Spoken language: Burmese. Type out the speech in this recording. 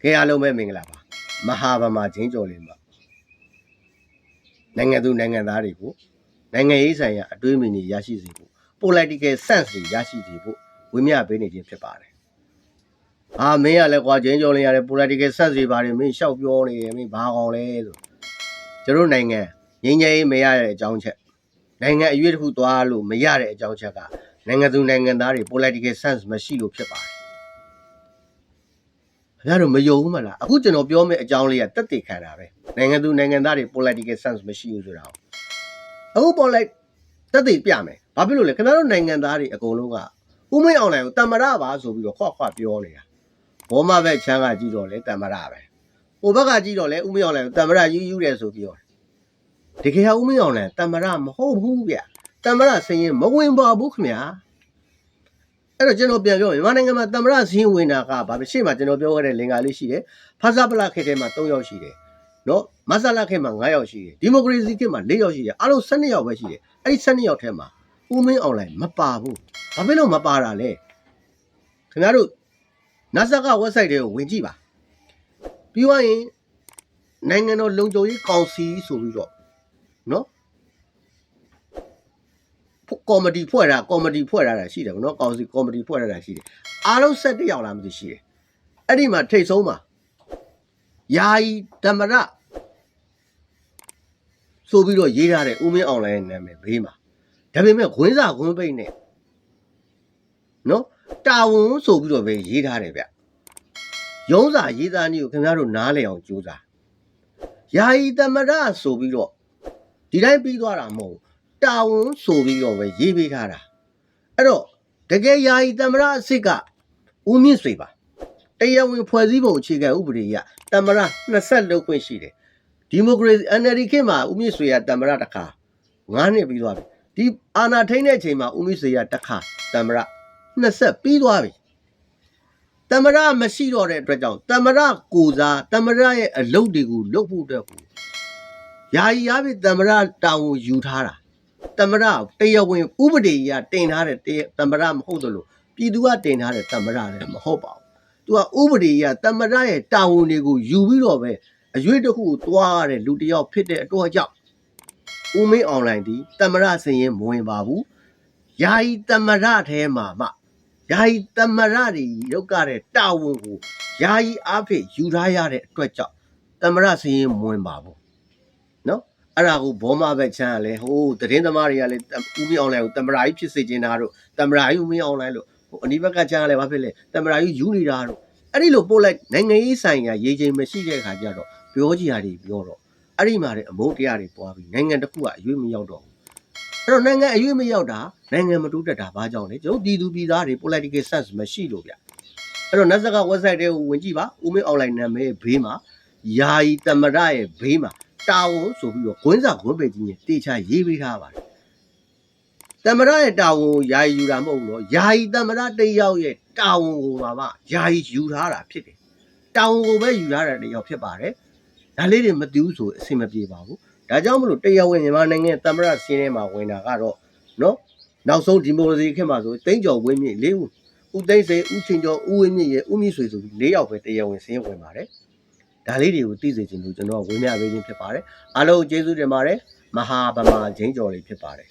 ခေအားလုံးပဲမင်္ဂလာပါမဟာဗမာချင်းကျော်လေးမှာနိုင်ငံသူနိုင်ငံသားတွေကိုနိုင်ငံရေးဆိုင်ရာအတွေးအမြင်တွေရရှိစေဖို့ political sense တွေရရှိစေဖို့ဝင်းမြပေးနေခြင်းဖြစ်ပါတယ်အာမင်းကလည်းကွာချင်းကျော်လေးရတယ် political sense တွေပါတယ်မင်းရှောက်ပြောနေတယ်မင်းဘာကောင်လဲဆိုကျတို့နိုင်ငံငြိမ်းချမ်းရေးမရတဲ့အကြောင်းချက်နိုင်ငံအရွေးတစ်ခုသွားလို့မရတဲ့အကြောင်းချက်ကနိုင်ငံသူနိုင်ငံသားတွေ political sense မရှိလို့ဖြစ်ပါတယ် ခင်ဗျားတို့မယုံဘူးမလားအခုကျွန်တော်ပြောမယ့်အကြောင်းလေးကတက်တည်ခံတာပဲနိုင်ငံသူနိုင်ငံသားတွေ political sense မရှိဘူးဆိုတာကိုအခုပေါ်လိုက်တက်တည်ပြမယ်ဘာဖြစ်လို့လဲခင်ဗျားတို့နိုင်ငံသားတွေအကုန်လုံးကဥမိတ်အောင်လိုင်ကိုတမ္မရပါဆိုပြီးတော့ခွခွပြောနေတာဘောမဘက်ချမ်းကကြည့်တော့လေတမ္မရပဲဟိုဘက်ကကြည့်တော့လေဥမိတ်အောင်လိုင်ကိုတမ္မရယူယူတယ်ဆိုပြောတယ်တကယ်ကဥမိတ်အောင်လိုင်တမ္မရမဟုတ်ဘူးဗျတမ္မရစရင်မဝင်ပါဘူးခင်ဗျာ အဲ့တော့ကျွန်တော်ပြန်ပြောမြန်မာနိုင်ငံမှာတမရဇင်းဝင်တာကဘာဖြစ်ရှေ့မှာကျွန်တော်ပြောခဲ့တဲ့လင်္ကာလေးရှိတယ်ဖာစာပလခေတ်ထဲမှာ3ယောက်ရှိတယ်နော်မဆလာခေတ်မှာ9ယောက်ရှိတယ်ဒီမိုကရေစီခေတ်မှာ4ယောက်ရှိတယ်အားလုံး12ယောက်ပဲရှိတယ်အဲ့ဒီ12ယောက်ထဲမှာဦးမင်းအွန်လိုင်းမပါဘူးဘာဖြစ်လို့မပါတာလဲခင်ဗျားတို့ NASA က website တွေကိုဝင်ကြည့်ပါပြီးသွားရင်နိုင်ငံတော်လုံခြုံရေးကောင်စီဆိုပြီးတော့နော် ကော်မတီဖွဲ့တာကော်မတီဖွဲ့တာတာရှိတယ်ဗောနော်ကောင်စီကော်မတီဖွဲ့တာတာရှိတယ်အားလုံး၁၁ယောက်လားမသိရှိတယ်အဲ့ဒီမှာထိတ်ဆုံးမှာယာယီဓမ္မရဆိုပြီးတော့ရေးထားတဲ့ဦးမင်းအောင်လိုင်းရဲ့နာမည်ဘေးမှာဒါပေမဲ့ခွင်းစာခွင်းပိတ်နဲ့နော်တာဝန်ဆိုပြီးတော့ပဲရေးထားတယ်ဗျရုံးစာရေးသားနည်းကိုခင်ဗျားတို့နားလည်အောင်ကြိုးစားယာယီဓမ္မရဆိုပြီးတော့ဒီတိုင်းပြီးသွားတာမဟုတ်ဘူး တာဝန်ဆိုပြီးတော့ပဲရေးပေးထားတာအဲ့တော့တကယ်ယာယီတမရအစ်စ်ကဦးမြင့်ဆွေပါတရားဝင်ဖွဲ့စည်းပုံအခြေခံဥပဒေအရတမရ20လောက်ခွင့်ရှိတယ်ဒီမိုကရေစီ NLD ခေတ်မှာဦးမြင့်ဆွေကတမရတစ်ခါ9နှစ်ပြီးသွားပြီဒီအာဏာထိန်းတဲ့အချိန်မှာဦးမြင့်ဆွေကတစ်ခါတမရ20ပြီးသွားပြီတမရမရှိတော့တဲ့အတွက်ကြောင့်တမရကိုစားတမရရဲ့အလုပ်တွေကိုလုပ်ဖို့အတွက်ကိုယာယီအားဖြင့်တမရတာဝန်ယူထားတာ တမရတရားဝင်ဥပဒေကြီးကတင်ထားတဲ့တရားတမရမဟုတ်သလိုပြည်သူကတင်ထားတဲ့တမရလည်းမဟုတ်ပါဘူး။ तू ကဥပဒေကြီးကတမရရဲ့တာဝန်တွေကိုယူပြီးတော့ပဲအရွေးတစ်ခုကိုတွားရတဲ့လူတစ်ယောက်ဖြစ်တဲ့အတွက်ကြောင့်ဦးမင်းအွန်လိုင်းဒီတမရစင်ရင်မဝင်ပါဘူး။ယာယီတမရထဲမှာမှယာယီတမရတွေရုပ်ကတဲ့တာဝန်ကိုယာယီအားဖြင့်ယူထားရတဲ့အတွက်ကြောင့်တမရစင်ရင်မဝင်ပါဘူး။နော် အဲ့ဒါကိုဘောမဘက်ချမ်းကလည်းဟိုးသတင်းသမားတွေကလည်းဦးမင်းအွန်လိုင်းကိုတမရာကြီးဖြစ်စေချင်တာတို့တမရာကြီးဦးမင်းအွန်လိုင်းလို့ဟိုအနိဘက်ကချမ်းကလည်းဘာဖြစ်လဲတမရာကြီးယူနေတာတို့အဲ့ဒီလိုပို့လိုက်နိုင်ငံရေးဆိုင်ရာရေးချိန်မရှိတဲ့ခါကျတော့ပြောကြရာတွေပြောတော့အဲ့ဒီမှာတဲ့အမုန်းတရားတွေပွားပြီးနိုင်ငံတစ်ခုကအရွေးမရောက်တော့ဘူးအဲ့တော့နိုင်ငံအရွေးမရောက်တာနိုင်ငံမတိုးတက်တာဘာကြောင့်လဲကျွန်တော်ပြည်သူပြည်သားတွေ political sense မရှိလို့ဗျအဲ့တော့ NASA က website တွေကိုဝင်ကြည့်ပါဦးမင်းအွန်လိုင်းနာမည်ဘေးမှာယာယီတမရရဲ့ဘေးမှာ တာဝန်ဆိုပြီးတော့ဂွင်းစာဂွင်းပေကြီးနဲ့တေချာရေးပေးထားပါတယ်။တမရရဲ့တာဝန်ကိုယာယီယူတာမဟုတ်ဘူးနော်။ယာယီတမရတစ်ယောက်ရဲ့တာဝန်ကိုပါမှယာယီယူထားတာဖြစ်တယ်။တာဝန်ကိုပဲယူထားတဲ့တစ်ယောက်ဖြစ်ပါတယ်။ဒါလေးတွေမသိဘူးဆိုအဆင်မပြေပါဘူး။ဒါကြောင့်မလို့တရားဝင်မြန်မာနိုင်ငံတမရစီးထဲမှာဝင်တာကတော့နော်နောက်ဆုံးဒီမိုကရေစီခေတ်မှာဆိုတိမ့်ကျော်ဝင်းမြင့်လေးဦးဦးသိန်းစိန်ဦးချင်းကျော်ဦးဝင်းမြင့်ရဲ့ဦးမြင့်ဆွေဆိုပြီး၄ယောက်ပဲတရားဝင်စီးဝင်ပါတယ်။ ဒါလေးတွေကိုသိစေချင်လို့ကျွန်တော်ကဝင်းမြပေးခြင်းဖြစ်ပါတယ်။အားလုံးကျေးဇူးတင်ပါတယ်မဟာဗမာချင်းကျော်လေးဖြစ်ပါတယ်